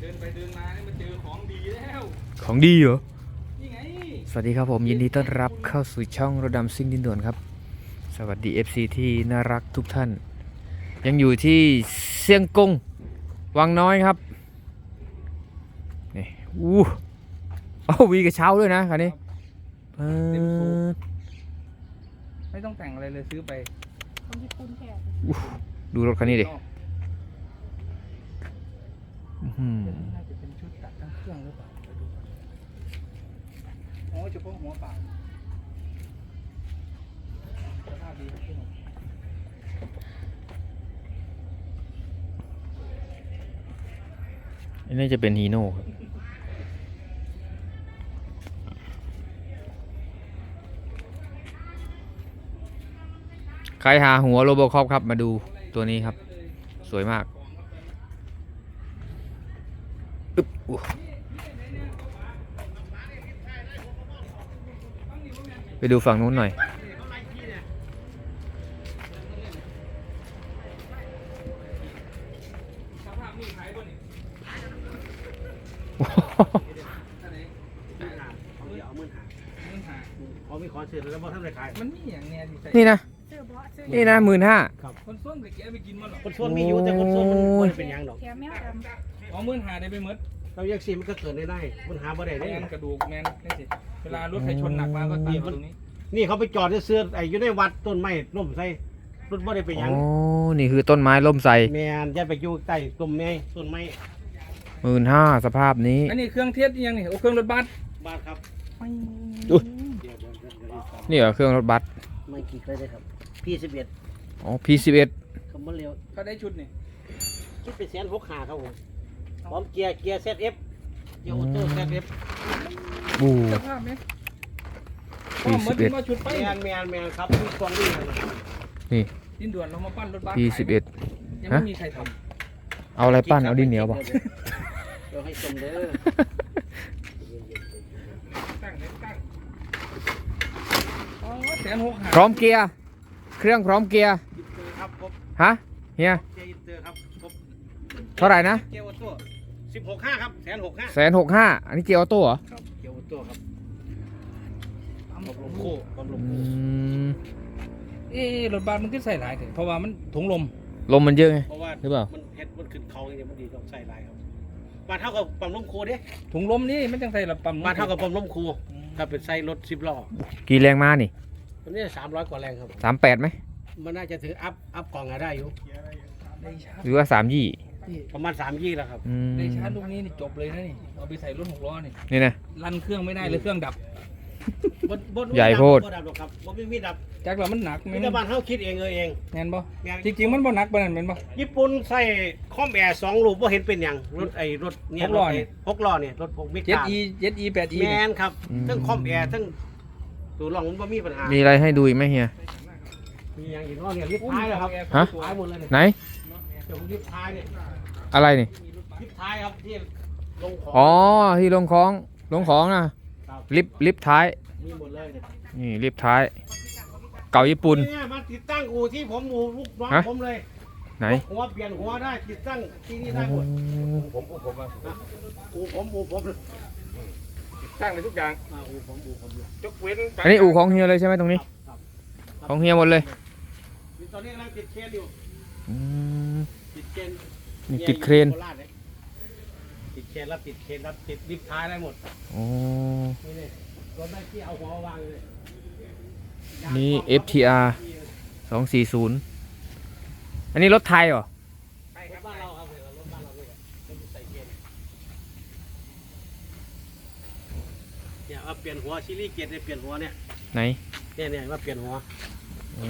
เดินไปเดินมานี่มาเจอของดีแล้ว ของดีเหรอ นี่ไง สวัสดีครับผมยินดีต้อนรับเข้าสู่ช่องระดำซิ่งดินด่วนครับ สวัสดี FC ที่น่ารักทุกท่าน ยังอยู่ที่เซียงกงวังน้อยครับนี่อู้เอาวีกระเช้าด้วยนะคันนี้เปิดไม่ต้องแต่งอะไรเลยซื้อไป คนญี่ปุ่นแท้ดูรถคันนี้ดิอื้อหือ น่าจะเป็นชุดตัดทั้งเครื่องหรือเปล่าเดี๋ยวดูก่อนอ๋อเฉพาะหัวปล่าสภาพดีครับพี่หนุ่มอันนี้จะเป็นฮีโน่ครับ ใครหาหัวโรบอคอปครับมาดูตัวนี้ครับ สวยมาก อึ๊บอู้ไปดูฝั่งนู้นหน่อยสภาพนี่ขายบ่นี่เท่าไหร่เขาเดี๋ยวเอามื่นหามันหาเขามีคอนเสิร์ตแล้วบ่ท่านได้ขายมันมีอย่างเนี้ยที่ใส่นี่นะ เสื้อบอสเสื้อนี่นะหมื่นห้า คนส้นไปแกะไปกินมันหรอคนส่วนมีอยู่แต่คนส่วนมันบ่ได้เป็นหยังดอก แถมแมวดำ เอามื่นหาได้ไปหมด เราแยกซีมันก็เกิดได้ได้มันหาบ่ได้แมได้นกระดูกแมนนี่สิเวลารถใครชนหนักมาก็ตามตรงนี้นี่เขาไปจอดเสื้อไอ้อยู่ในวัดต้นไม้ร่มใส่รถบ่ได้เป็นหยังโอ้นี่คือต้นไม้ล่มใส่แม่นอย่าไปอยู่ใต้ต้นไม้ต้นไม้หมื่นห้าสภาพนี้ อันนี้เครื่องเทศยังนี่โอ้เครื่องรถบัสบ้านครับอุ๊ยเดี๋ยวเดี๋ยวเดี๋ยวเดี๋ยวนี่เหรอเครื่องรถบัสไม่กี่เลยได้ครับ พี่สิบเอ็ดอ๋อ P11 คำว่าเร็วเขาได้ชุดนี่คิดเป็นแสนหกหาครับผม พร้อมเกียร์เกียร์เซตเอฟเกียร์ออโต้เซตเอฟบูสภาพไหมก็เหมือนที่ว่าชุดไปแมนแมนแมนครับมีกองนี่นะนี่ดินด่วนเรามาปั้นรถบัส P11 ยังไม่มีใครทเอาอะไรปั้นเอาดินเหนียวป่ะเดี๋ยวให้ชมเด้อำตั้งเน็ตตั้งอ๋อแสนหกหาพร้อมเกียร์ เครื่องพร้อมเกียร์อินเตอร์ครับครบฮะ เฮียเกียร์อินเตอร์ครับครบเท่าไหร่นะเกียร์ออโต้ สิบหกห้าครับแสนหกห้าแสนหกห้าอันนี้เกียร์ออโต้เหรอครับเกียร์ออโต้ครับปั๊มบำลรุมงโค้คู่บำรุงอืคู่มเอ๊ะรถบัสมันก็ใส่หลายถึงเพราะว่ามันถุงลมลมมันเยอะไง เพราะว่าหรือเปล่ามั นเฮ็ดมันขึ้นเขาอย่างเงี้ยมันดีต้องใส่ลายครับบานเท่ากับปั๊มลมคูเด้ถุงลมนี่มันจังใส่ละปั๊มลมบานเท่ากับปั๊มลมคูถ้าเป็นไส้รถสิบล้อกี่แรงม้านี่มันนี่สามร้อยกว่าแรงครับ สามแปดไหมมันน่าจะถึงอัพอัพกล่องอะได้อยู่ได้ชาร์จหรือว่าสามยี่ ประมาณสามยี่แล้วครับ อืมได้ชาร์จลูกนี้นี่จบเลยนะนี่เอาไปใส่รถหกล้อนี่นี่นะรันเครื่องไม่ได้เลยเครื่องดับบนบนใหญ่โพด บ่ดับหรอกครับบ่มีมีดับจากเรามันหนักไหมมีแต่บ้านเฮาคิดเองเออเอง แม่นบ่แม่น จริงๆมันบ่หนักปานนั้นแม่นบ่ ญี่ปุ่นใส่คอมแอร์สองลูกบ่เห็นเป็นหยังรถไอ้รถเนี่ยหกล้อรถนี่ไหกล้อเนี่ยรถพวกมิกเจ็ดาอีเจ็ดอีแปดอีแมนครับทั้งคอมแอร์ทั้งตัวรองมันบ่มีปัญหา มีอะไรให้ดูอีกไหมเฮีย มีอย่างอีกเนาะเนี่ยลิฟต์ท้ายแล้วครับฮะ ท้ายหมดเลยเนี่ยไหน เดี๋ยวลิฟต์ท้ายเนี่ย อะไรนี่ ลิฟต์ท้ายครับที่ลงของ อ๋อที่ลงของลงของนะ ครับ ลิฟต์ลิฟต์ท้าย มีหมดเลยเนี่ยนี่ลิฟต์ท้าย เก่าญี่ปุ่น เนี่ยมาติดตั้งอู่ที่ผมอู่ลูกน้องฮะ ผมเลยไหนหัวเปลี่ยนหัวได้ติดตั้งที่นี่ได้หมดผมอู่ผมอู่ผมอู่ผมตั้งเลยทุกอย่างอ่าอู่ผมอู่ผมเลยยกเว้นอันนี้อู่ของเฮียเลยใช่ไหมตรงนี้ ครับของเฮียหมดเลยตอนนี้กำลังติดเคนอยู่อืมติดเคน นี่ติดเครนโราชยติดเคนรับติดเคนรับติดลิฟต์ท้ายได้หมดโอ้นี่เลยรถได้ที่เอาหัววางเลยนี่ FTR สองสี่ศูนย์อันนี้รถไทยเหรอใช่ครับบ้านเราเอาเลยรถบ้านเราเลยรถใส่เคนเนี่ยเอาเปลี่ยนหัวชิลลี่เกียร์เนี่ยเปลี่ยนหัวเนี่ยไหนเนี่ยเนี่ยว่าเปลี่ยนหัวโอ้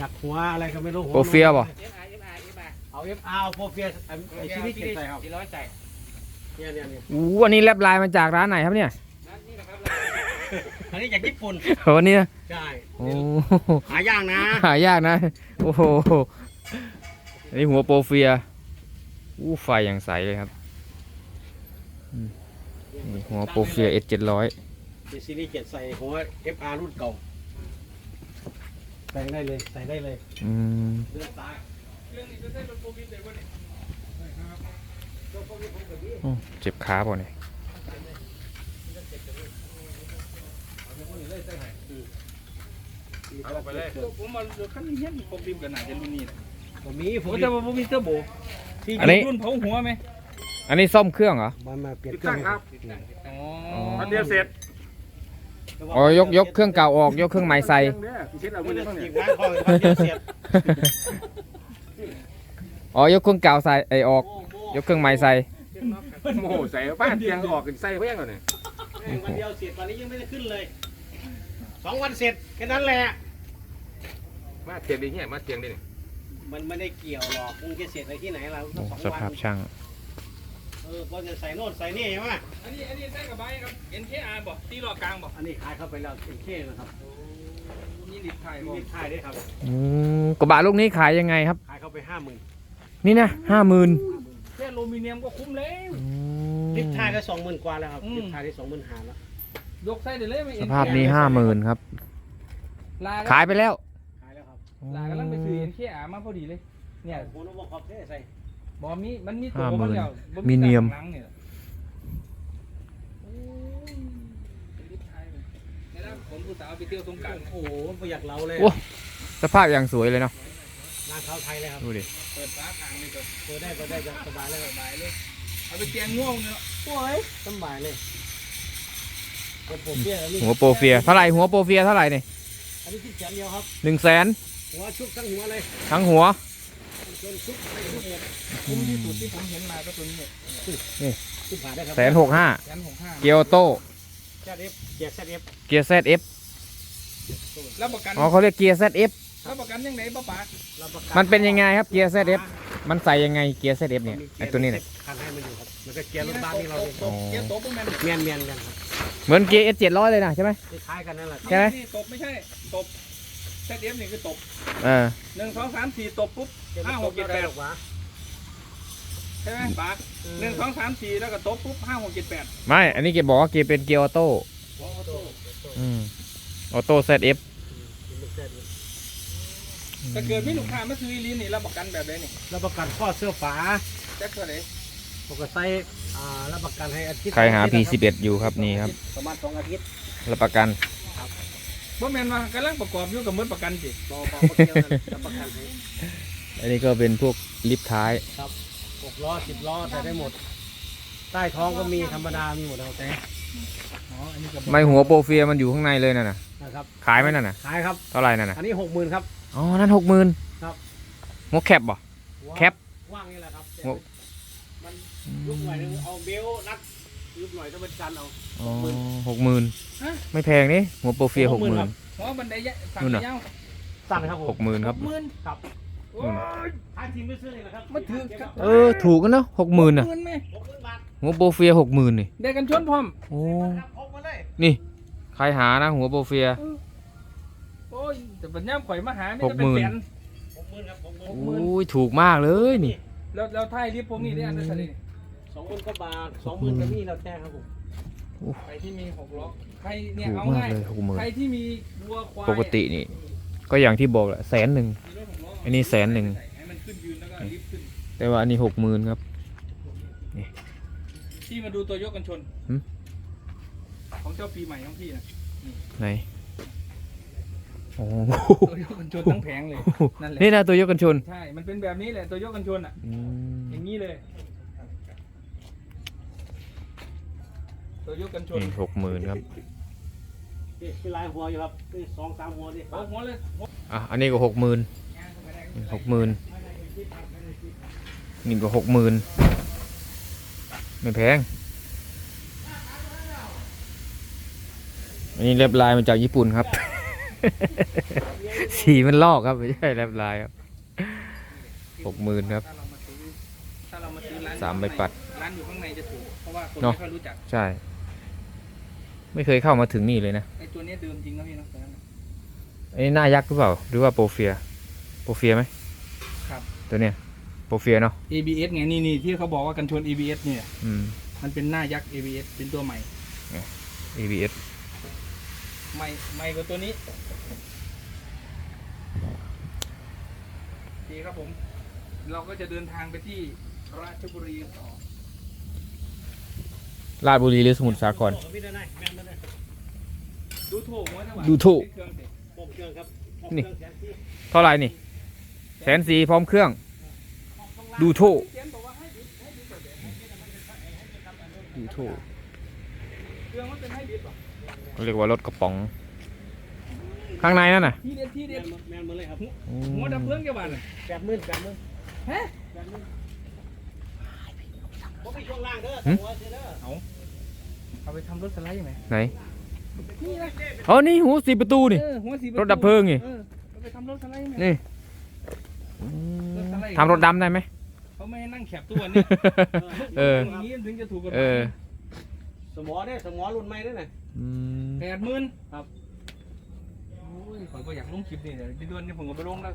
จากหัวอะไรก็ไม่รู้หัวโปรเฟียร์ป่ะ เอา FR เอาโปรเฟียร์ไอ้ไอ้ชิลลี่เกียร์ใส่ครับร้อยใส่เนี่ยเนี่ยเนี่ยอู้อันนี้แลบลายมาจากร้านไหนครับเนี่ยอันนี้จากญี่ปุ่นวันนี้นะใช่โอ้หายากนะ หายากนะ โอ้โหอันนี้หัวโปรเฟียร์อู้ไฟอย่างใสเลยครับอืมนี่หัวโปรเฟียร์ S 7 0 0เป็นซีรีส์เกียร์ใส่หัว FR รุ่นเก่าใส่ได้เลย ใส่ได้เลย อืมเดินตาย เรื่องนี้จะใช้รถโควิดได้บ่เนี่ยรถพวกอืมเจ็บขาป่ะเนี่ยเอาไปเลยผมมาขั้นนี้เนี่ยผมริมกันหนาจะรุ่นนี้นะผมมีผผมมจะว่าผมมีเตอร์โบที่อันนี้รุ่นเผาหัวไหมอันนี้ซ่อมเครื่องเหรอมามาเปลี่ยนเครื่องครับอ๋ออัอันนเดีเดียยววเสเสร็ร็จจอ๋อยกยกเครื่องเก่าออกยกเครื่องใหม่ใส่เช็ดเอาไปเลยบ้างอีเนี่ยกร้านข้อพันเดียวเสร็จอ๋อยกเครื่องเก่าใส่ไอออก ยกเครื่องใหม่ใส่โมโหใส่บ้านเตียงออกกันใส่เพียงก่อนเนี่ยแม่งวันเดียวเสร็จวันนี้ยังไม่ได้ขึ้นเลยสองวันเสร็จแค่นั้นแหละ มาเตียงดีเงี้ยมาเตียงดีนี่มันไม่ได้เกี่ยวหรอกมึงจะเสร็จอะไรที่ไหนเราโอ้สองสวัภาพนช่างเออก็จะใส่โน่นใส่นี่ใช่ไหมอันนี้อันนี้ใส่กับใบครับ NKR บ่ตีหลอกกลางบ่อันนี้ขายเข้าไปแล้วเป็นเคนะครับนี่ดิบไทยมีบ่มิตรขายด้วยครับอืมกระบะลูกนี้ขายยังไงครับ ขายเข้าไปห้าหมื่น นี่นะห้าหมื่นแค่อลูมิเนียมก็คุ้มแล้ว ลิฟต์ขายได้สองหมื่นกว่าแล้วครับอืม ลิฟต์ขายได้สองหมื่นห้าแล้วยกใส่ได้เลยไม่สภาพนี้ห้าหมื่นครับ ลาขายไปแล้วขายแล้วครับลากำลังไปซื้อ NKR มาพอดีเลย เนี่ยโอ้โหนบอกขอบเท่ใส่บอมีมันมีตัวห้าหมื่มันนแล้วบ่มีเนียมตาหลังเนี่ยโอ้ยเป็นลิฟต์ไทยเลยเนี่ยนะผมผู้สาวไปเที่ยวสงกรารโอ้โหประหยัดเราเลยโอ้สภาพอย่างสวยเลยเนาะงาน เท้าไทยเลยครับ ดูดิ เปิดฟ้าทางเลยก็เปิดได้เปิดได้จะสบายเลยสบายเลย เอาไปแกงง่วงเนาะโอ้ยสบายเลยผมผมเพี้ยอันนี้หัวโปรเฟียเท่าไหร่หัวโปรเฟียเท่าไหร่เนี่ยอันนี้ที่แขนเดียวครับหนึ่งแสนหัวชุบทั้งหัวเลยทั้งหัวจนชุบไปทุกหมดคุ้มที่สุดที่ผมเห็นมาก็ตัวนี้เนี่ยชุบผ่านได้ครับแสนหกห้าแสนหกห้าเกียวโต้แซดเอฟเกียร์แซดเอฟเกียร์ ZF รับประกันอ๋อเขาเรียกเกียร์ ZF รับประกันยังไงป้าป๋ารับประกัมันเป็นยังไงครับเกียร์ ZF มันใส่ยังไงเกียร์ ZF เนี่ยไอตัวนี้เนี่ยคันให้มันอยู่ครับมันก็เกียร์รถบ้านนี่เราเลยตบเกียร์ตบพวกนั้นเมียนเมียนกันครับเหมือนเกียร์ S 700เลยนะใช่ไหมคล้ายๆกันนั่นแหละใช่ไหมนี่ตบไม่ใช่ตบแซดเอฟนี่คือตบเออหนึ่งสองสามสี่ตบปุ๊บห้าหกเจ็ดแปดวะใช่ไหมป๋าหนึ่งสองสามสี่แล้วก็ตบปุ๊บห้าหกเจ็ดแปดไม่ อันนี้เกียร์บอกว่าเกียร์เป็นเกียร์ออโต้อืมออโต้ ZF ถ้าเกิดมีลูกค้ามาซื้ออีลีนนี่รับประกันแบบไหนนี่รับประกันข้อเสื้อฝาแจ็คเท่าไหร่ปกติอ่ารับประกันให้อาทิตย์ใครหา P11 อยู่ครับนี่ครับประมาณสองอาทิตย์รับประกัน บ่แม่นว่ากำลังประกอบอยู่กับมือประกันสิรอพอเขาเที่ยวนั่นรับประกันให้อันนี้ก็เป็นพวกลิฟต์ท้ายหกล้อสิบล้อใส่ได้หมด ใต้ท้องก็มีธรรมดามีหมดแล้วแต่อ๋ออันนี้ก็ไม่หัวโปรเฟียมันอยู่ข้างในเลยน่ะนะนะครับขายไหมนั่นน่ะขายครับเท่าไหร่นั่นน่ะอันนี้หกหมื่นครับ อ๋อ นั่นหกหมื่นครับหัวแคบบ่ แคป ว่างนี่แหละครับโอ้มันยุบหน่อยนึงเอาเบลต์รัดยุบหน่อยต้องเป็นกันเอา อ๋อหกหมื่นไม่แพงนี่หัวโปรเฟียหกหมื่นหัวบันไดยะฝั่งนู่นน่ะ ยาวสั่นครับผหมกหมื่นครับ หมื่นครับโอ้ย ทางทีมไม่ซื้อเลยนะครับมาถือครับ เออ ถูกกันเนาะหกหมื่นน่ะหมื่นไหมหกหมื่นบาทหัวโปรเฟียหกหมื่นนี่ได้กันชนพร้อมโอ้ ครับพกมาเลยนี่ ใครหานะหัวโปรเฟียโอ้ยแต่ ปัญญามข่อยมาหาไม่หได้กเป็หนมื่นแสนหกหมื่นครับหกหมื่นหกหมื่นโอ้ยถูกมากเลยนี่ แล้วแล้วท้ายลิฟต์ผมนี่ได้อันเท่าไหร่นี่สองหมื่นกว่าบาทสองหมื่นก็มีเราแจ้งครับผมใครที่มีหกล้อใครเนี่ยถูกเอามากง่ายเลยหกหมื่นใครที่มีวัวควายปกตินี่ ก็อย่างที่บอกแหละแสนหนึ่ง มีรถหกล้อันนี้แสนหนึ่ง ให้มันขึ้นยืนแล้วก็ลิฟต์ขึ้นแต่ว่าอันนี้หกหมื่นครับที่มาดูตัวยกกันชนหืมของเจ้าปีใหม่ของพี่นะไหน โอ้โหตัวยกกันชนทั้งแผงเลยนั่นแหละนี่นะตัวยกกันชนใช่ มันเป็นแบบนี้แหละตัวยกกันชนอะ อืมอย่างนี้เลย ตัวยกกันชนนี่หกหมื่นครับนี่เป็นลายหัวอยู่ครับนี่สองสามหัวนี่โอ้หัวเลยอะอันนี้ก็หกหมื่นหกหมื่นนี่ก็หกหมื่นไม่แพงอันนี้เล็บลายมาจากญี่ปุ่นครับ สีมันลอกครับไม่ใช่เล็บลายครับหกหมื่นครับถ้าเรามาซื้อถ้าเรามาซื้อร้านสามใบปัด ร้านอยู่ข้างในจะถูกเพราะว่าคนเนอะไม่ค่อยรู้จักใช่ ไม่เคยเข้ามาถึงนี่เลยนะไอ้ตัวเนี้ยเดิมจริงนะพี่เนาะตอนนั้นอันนี้หน้ายักษ์หรือเปล่า หรือว่าโปรเฟียโปรเฟียไหมครับ ตัวเนี้ยโปรเฟียเนาะ ABS ไงนี่นี่ที่เขาบอกว่ากันชน ABS เนี่ย อืม มันเป็นหน้ายักษ์ ABS เป็นตัวใหม่ ABS ใหม่ใหม่กว่าตัวนี้ ดีครับผม เราก็จะเดินทางไปที่ราชบุรีต่อราชบุรีหรือสมุทรสาครบอกกับพี่ได้ไหมแม่นมาเลยดูถูกว่าจังหวะดูถูก เครื่องสิปมเครื่องครับปมนี่เครื่องแสนสี่ เท่าไหร่นี่แสนสีพร้อมเครื่อง ดูโถเขียนบอกว่าให้ดิบให้ดิบแบบไหนดูโถเครื่องมันเป็นให้ดิบเหรอ เขาเรียกว่ารถกระป๋อง ข้างในนั่นน่ะที่เด็ดที่แม่เด็ดนมาแม่นมาเลยครับหัวดับเพลิงแกบ้านน่ะแปดหมื่นแปดหมื่นฮะแปดหมื่นผมมีช่วงล่างเด้อหึหัวเสียเด้อเอาไปทำรถสไลด์ไหมไหนนี่นะอ๋อนี่หูสีประตูนี่เออหัวสีรถดับเพลิงนี่เออเอาไปทำรถสไลด์ไหมนี่ทำรถดำได้ไหมเขาไม่ให้นั่งแคบตัวนี่เออย่างนี้ถึงจะถูกกฎหเอมายอส มอเด้อสมอรุ่นใหม่เด้อน่ะอืมแปดหมื่นครับโอ้ยข่อยก็อยากลงคลิปนี่เดี๋ยวเดือนนี้ผมก็ไปลงแล้ว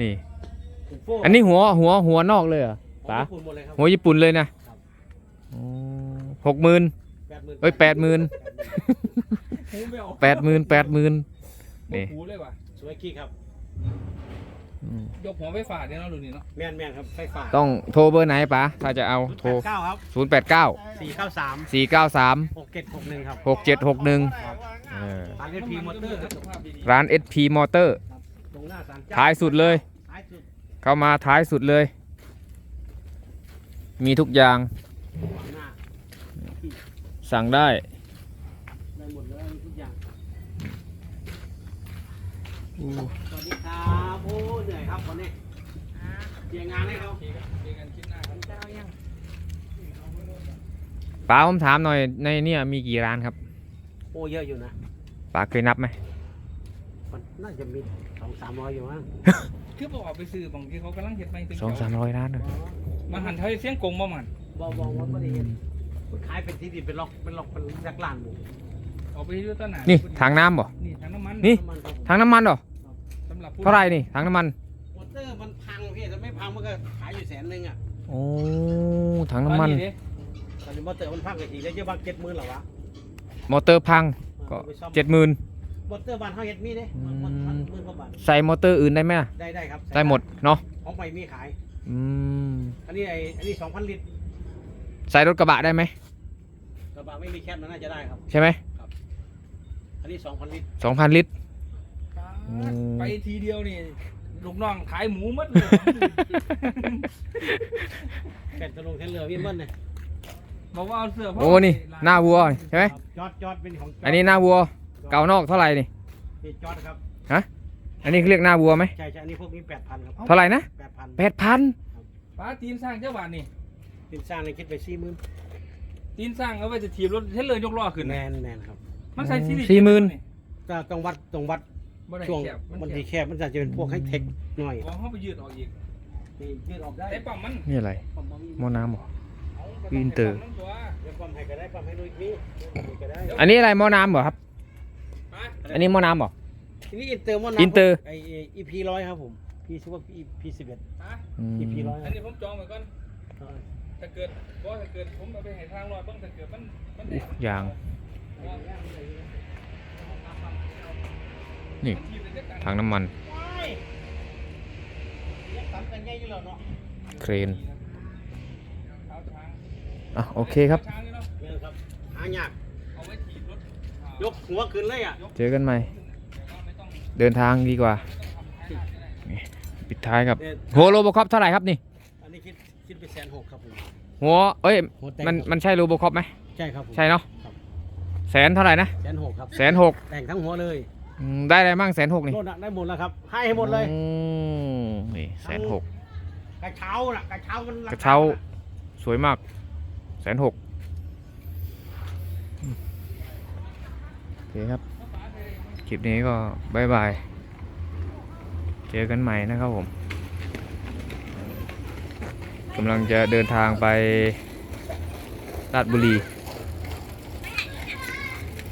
นี่ผมโฟ้อันนี้หัวหัวหัวนอกเลยเหรอป๋าป๋าญี่ปุ่นหมดเลยครับหัวญี่ปุ่นเลยนะครับหกหมื่นแปดหมื่นเอ้ยแปดหมื่นหูไม่ออกแปดหมื่นแปดหมื่นนี่หูเลยว่ะสวยกี้ครับอืม ยกหัวไฟฟ้าเนี่ยเนาะดูนี่เนาะแม่นแม่นครับไฟฟ้าต้องโทรเบอร์ไหนป๋าถ้าจะเอาโทร เก้าครับ0 8 9 สี่เก้าสาม4 9 3 หกเจ็ดหกหนึ่งครับ6 7 6 1เออร้านเอพีมอเตอร์ครับสภาพดีร้าน SP Motor ตรงหน้าศาลเจ้าท้ายสุดเลย ท้ายสุดเข้ามาท้ายสุดเลย มีทุกอย่างขวางหน้าสั่งได้ ได้หมดเลยมีทุกอย่างสวัสดีครับโอ้เหนื่อยครับวันนี้ เจียงงานให้เขาๆเจอกันคลิปหน้าครับจะเอายังป๋าผมถามหน่อยในเนี่ยมีกี่ร้านครับโอ้เยอะอยู่นะป๋าเคยนับไหมมันน่าจะมีสองสามร้อยอยู่มั้งคือบอกออกไปซื้อบางทีเขากำลังเห็ดไปเป็นสองสามร้อยร้านเลยมันหันเท้าเสียงกงบ่มันบอบอว่าไม่ได้เห็นมันขายเป็นที่ดินเป็นล็อกเป็นล็อกเป็นยักษ์ล้านหมูออกไปดูต้นหนานี่นี่ถังน้ำบ่นี่ถังน้ำมันนี่น้ำมันครับผมถังน้ำมันเหรอสำหรับผู้เท่าไหร่นี่ถังน้ำมัน นหนึ่งอะโอ้ถังน้ำมันดิตอนนี้มอเตอร์มันพังกันทีแล้วเยอะบางเจ็ดหมื่นเหรอวะมอเตอร์พังก็อาไปซ่อมเจ็ดหมื่นมอเตอร์บ้านเขาเฮ็ดมีเด้อืมมันมันหมื่นกว่าบาทใส่มอเตอร์อื่นได้ไหมอะได้ได้ครับได้หมดเนาะของใหม่มีขายอืมอันนี้ไอ้อันนี้สองพันลิตรใส่รถกระบะได้ไหมกระบะไม่มีแคปมันน่าจะได้ครับ ใช่ไหมอันนี้สองพันลิตรสองพันลิตรอืมไปทีเดียวนี่ ลูกน้องขายหมูหมัดเลยแผ่นตะลงแทนเรือพี่เบิ้ลเนี่ยบอกว่าเอาเสื้อผ้าโอ้นี่หน้าวัวใช่ไหมจอดจอดเป็นของจดอันนี้หน้าวัวเก่านอกเท่าไหร่นี่นี่จอดครับอันนี้เขาเรียกหน้าวัวไหมใช่ใช่อันนี้พวกนี้แปดพันครับเท่าไหร่นะแปดพันแปดพันป้าตีนสร้างเจ้าบ้านนี่ตินสร้างเลยคิดไปสี่หมื่นตีนสร้างเอาไว้จะถีบรถเทเลอร์ยกล้อขึ้นแมนะนแมนครับมันใส่ซีรีส์สี่หมื่นก็ต้องวัดต้องวัด บ่ได้ช่วงแคบมันมันแคทีบแคบมันจะเป็นพวกให้เทคหน่อยของเขาไปยืดออกอีกนี่ยืดออกได้แต่ปั๊มมันนี่อะไรปั๊มปั๊มหม้อน้ำเหรอเอาก็อินเตอร์ให้ปั๊มตัวเดี๋ยวปั๊มให้ก็ได้ปั๊มให้ดูอีกทีดูก็ได้อันนี้อะไรหม้อน้ำเหรอครับป้าอันนี้หม้อน้ำเหรอ ทีนี้อินเตอร์มันอินเตอร์ ไออีพีร้อยครับผมพี่ชื่อว่าอีพีสิบเอ็ดป้าอืมอีพีร้อยอันนี้ผมจองไว้ก่อน ถ้าเกิดบ่ถ้าเกิดผมเอาไปให้ทางรอดเบ้างถ้าเกิดมันมันแดงยาง นี่ถังน้ำมันตามกันง่ายอยู่แล้วเนาะเครนเท้าช้างอะโอเคครับช้างนี่เนาะเนี่ยครับหายากเอาไว้ถีบรถอ่ายกหัวขึ้นเลยอะ เจอกันใหม่แต่ว่าไม่ต้องเดินทางดีกว่านี่ปิดท้ายครับหัวโรบอคอปเท่าไหร่ครับนี่ อันนี้คิดคิดไปแสนหกครับผม หัว เอ้ยหัวแต่งมันมันใช่โรบอคอปไหม ใช่ครับผมใช่เนาะครับแสนเท่าไหร่นะ แสนหกครับ แสนหกแต่งทั้งหัวเลย อืมได้อะไรมั่งแสนหกนี่โน่นน่ะได้หมดแล้วครับ ให้ให้หมดเลย อืมนี่แสนหกกระเช้าน่ะกระเช้ามันกระเช้าสวยมากแสนหกโอเคครับ คลิปนี้ก็บายบาย เจอกันใหม่นะครับผมกำลังจะเดินทางไปราชบุรี